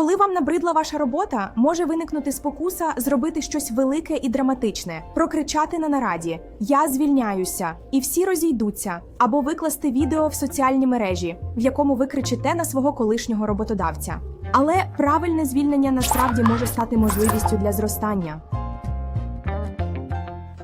Коли вам набридла ваша робота, може виникнути спокуса зробити щось велике і драматичне, прокричати на нараді Я звільняюся, і всі розійдуться, або викласти відео в соціальні мережі, в якому ви кричите на свого колишнього роботодавця. Але правильне звільнення насправді може стати можливістю для зростання.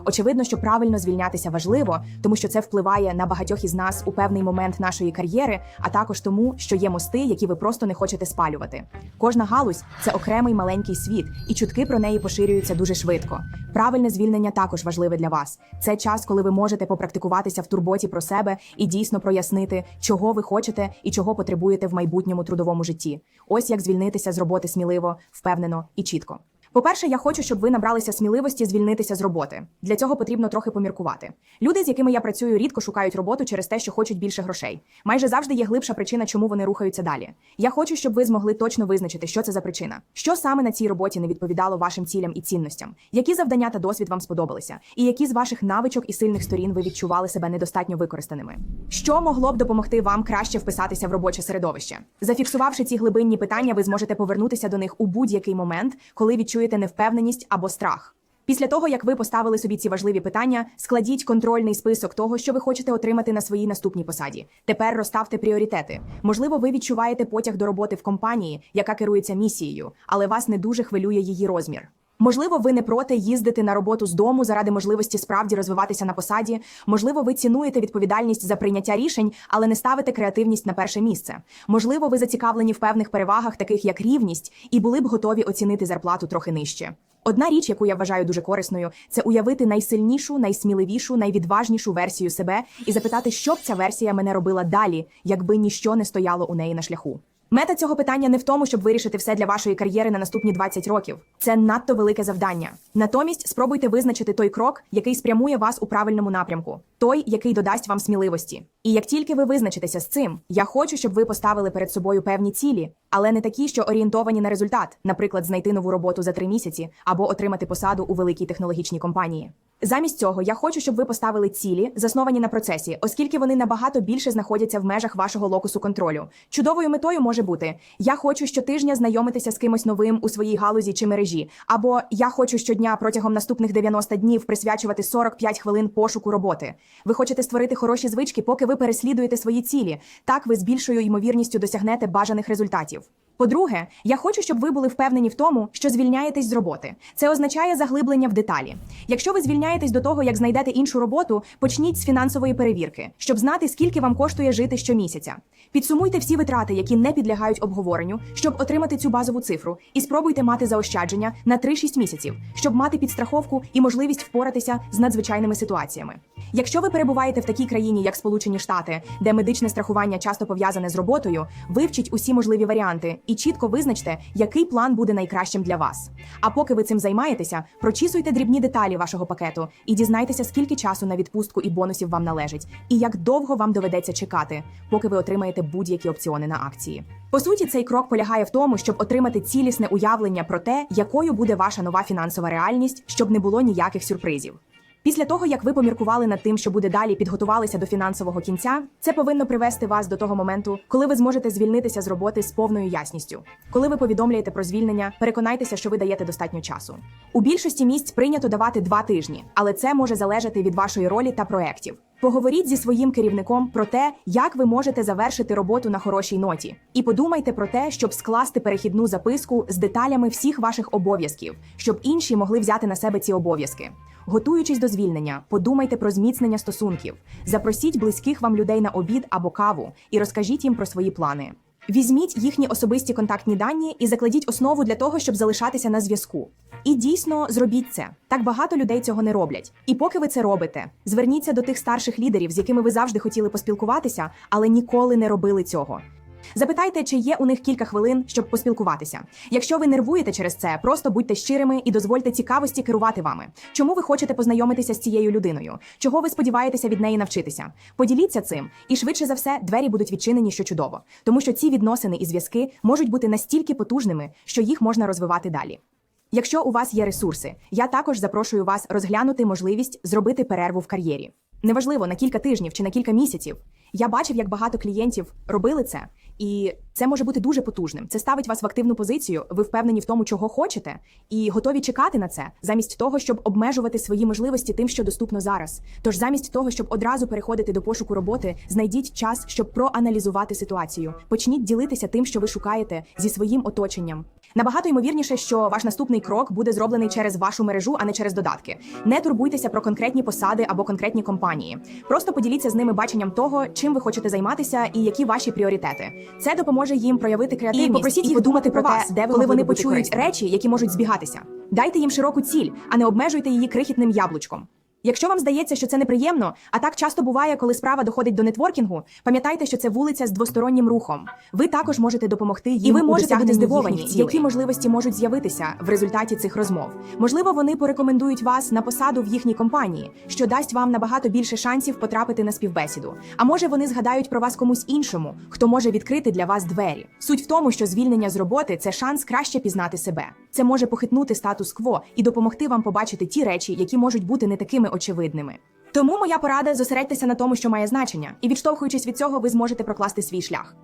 Очевидно, що правильно звільнятися важливо, тому що це впливає на багатьох із нас у певний момент нашої кар'єри, а також тому, що є мости, які ви просто не хочете спалювати. Кожна галузь це окремий маленький світ, і чутки про неї поширюються дуже швидко. Правильне звільнення також важливе для вас. Це час, коли ви можете попрактикуватися в турботі про себе і дійсно прояснити, чого ви хочете і чого потребуєте в майбутньому трудовому житті. Ось як звільнитися з роботи сміливо, впевнено і чітко. По-перше, я хочу, щоб ви набралися сміливості звільнитися з роботи. Для цього потрібно трохи поміркувати. Люди, з якими я працюю, рідко шукають роботу через те, що хочуть більше грошей. Майже завжди є глибша причина, чому вони рухаються далі. Я хочу, щоб ви змогли точно визначити, що це за причина, що саме на цій роботі не відповідало вашим цілям і цінностям, які завдання та досвід вам сподобалися, і які з ваших навичок і сильних сторін ви відчували себе недостатньо використаними. Що могло б допомогти вам краще вписатися в робоче середовище? Зафіксувавши ці глибинні питання, ви зможете повернутися до них у будь-який момент, коли відчуєте невпевненість або страх. Після того, як ви поставили собі ці важливі питання, складіть контрольний список того, що ви хочете отримати на своїй наступній посаді. Тепер розставте пріоритети. Можливо, ви відчуваєте потяг до роботи в компанії, яка керується місією, але вас не дуже хвилює її розмір. Можливо, ви не проти їздити на роботу з дому заради можливості справді розвиватися на посаді. Можливо, ви цінуєте відповідальність за прийняття рішень, але не ставите креативність на перше місце. Можливо, ви зацікавлені в певних перевагах, таких як рівність, і були б готові оцінити зарплату трохи нижче. Одна річ, яку я вважаю дуже корисною, це уявити найсильнішу, найсміливішу, найвідважнішу версію себе і запитати, що б ця версія мене робила далі, якби ніщо не стояло у неї на шляху. Мета цього питання не в тому, щоб вирішити все для вашої кар'єри на наступні 20 років. Це надто велике завдання. Натомість спробуйте визначити той крок, який спрямує вас у правильному напрямку, той, який додасть вам сміливості. І як тільки ви визначитеся з цим, я хочу, щоб ви поставили перед собою певні цілі, але не такі, що орієнтовані на результат, наприклад, знайти нову роботу за три місяці або отримати посаду у великій технологічній компанії. Замість цього я хочу, щоб ви поставили цілі, засновані на процесі, оскільки вони набагато більше знаходяться в межах вашого локусу контролю. Чудовою метою може бути: я хочу щотижня знайомитися з кимось новим у своїй галузі чи мережі, або я хочу щодня протягом наступних 90 днів присвячувати 45 хвилин пошуку роботи. Ви хочете створити хороші звички, поки ви переслідуєте свої цілі. Так ви з більшою ймовірністю досягнете бажаних результатів. По-друге, я хочу, щоб ви були впевнені в тому, що звільняєтесь з роботи. Це означає заглиблення в деталі. Якщо ви звільняєтесь до того, як знайдете іншу роботу, почніть з фінансової перевірки, щоб знати, скільки вам коштує жити щомісяця. Підсумуйте всі витрати, які не підлягають обговоренню, щоб отримати цю базову цифру, і спробуйте мати заощадження на 3-6 місяців, щоб мати підстраховку і можливість впоратися з надзвичайними ситуаціями. Якщо ви перебуваєте в такій країні, як Сполучені Штати, де медичне страхування часто пов'язане з роботою, вивчіть усі можливі варіанти і чітко визначте, який план буде найкращим для вас. А поки ви цим займаєтеся, прочісуйте дрібні деталі вашого пакету і дізнайтеся, скільки часу на відпустку і бонусів вам належить, і як довго вам доведеться чекати, поки ви отримаєте будь-які опціони на акції. По суті, цей крок полягає в тому, щоб отримати цілісне уявлення про те, якою буде ваша нова фінансова реальність, щоб не було ніяких сюрпризів. Після того, як ви поміркували над тим, що буде далі, підготувалися до фінансового кінця, це повинно привести вас до того моменту, коли ви зможете звільнитися з роботи з повною ясністю. Коли ви повідомляєте про звільнення, переконайтеся, що ви даєте достатньо часу. У більшості місць прийнято давати два тижні, але це може залежати від вашої ролі та проєктів. Поговоріть зі своїм керівником про те, як ви можете завершити роботу на хорошій ноті, і подумайте про те, щоб скласти перехідну записку з деталями всіх ваших обов'язків, щоб інші могли взяти на себе ці обов'язки. Готуючись до звільнення, подумайте про зміцнення стосунків, запросіть близьких вам людей на обід або каву і розкажіть їм про свої плани. Візьміть їхні особисті контактні дані і закладіть основу для того, щоб залишатися на зв'язку. І дійсно зробіть це. Так багато людей цього не роблять. І поки ви це робите, зверніться до тих старших лідерів, з якими ви завжди хотіли поспілкуватися, але ніколи не робили цього. Запитайте, чи є у них кілька хвилин, щоб поспілкуватися. Якщо ви нервуєте через це, просто будьте щирими і дозвольте цікавості керувати вами. Чому ви хочете познайомитися з цією людиною? Чого ви сподіваєтеся від неї навчитися? Поділіться цим, і швидше за все двері будуть відчинені, що чудово, тому що ці відносини і зв'язки можуть бути настільки потужними, що їх можна розвивати далі. Якщо у вас є ресурси, я також запрошую вас розглянути можливість зробити перерву в кар'єрі. Неважливо на кілька тижнів чи на кілька місяців. Я бачив, як багато клієнтів робили це, І це може бути дуже потужним. Це ставить вас в активну позицію. Ви впевнені в тому, чого хочете, і готові чекати на це, замість того, щоб обмежувати свої можливості тим, що доступно зараз. Тож, замість того, щоб одразу переходити до пошуку роботи, знайдіть час, щоб проаналізувати ситуацію. Почніть ділитися тим, що ви шукаєте зі своїм оточенням. Набагато ймовірніше, що ваш наступний крок буде зроблений через вашу мережу, а не через додатки. Не турбуйтеся про конкретні посади або конкретні компанії. Просто поділіться з ними баченням того, чим ви хочете займатися і які ваші пріоритети. Це допоможе їм проявити креативність І попросіть їх подумати про вас, те, де ви коли вони почують речі, які можуть збігатися. Дайте їм широку ціль, а не обмежуйте її крихітним яблучком. Якщо вам здається, що це неприємно, а так часто буває, коли справа доходить до нетворкінгу, пам'ятайте, що це вулиця з двостороннім рухом. Ви також можете допомогти їм І ви можете бути здивовані, які можливості можуть з'явитися в результаті цих розмов. Можливо, вони порекомендують вас на посаду в їхній компанії, що дасть вам набагато більше шансів потрапити на співбесіду. А може вони згадають про вас комусь іншому, хто може відкрити для вас двері. Суть в тому, що звільнення з роботи це шанс краще пізнати себе. Це може похитнути статус-кво і допомогти вам побачити ті речі, які можуть бути не такими очевидними. Тому моя порада зосередьтеся на тому, що має значення, і відштовхуючись від цього, ви зможете прокласти свій шлях.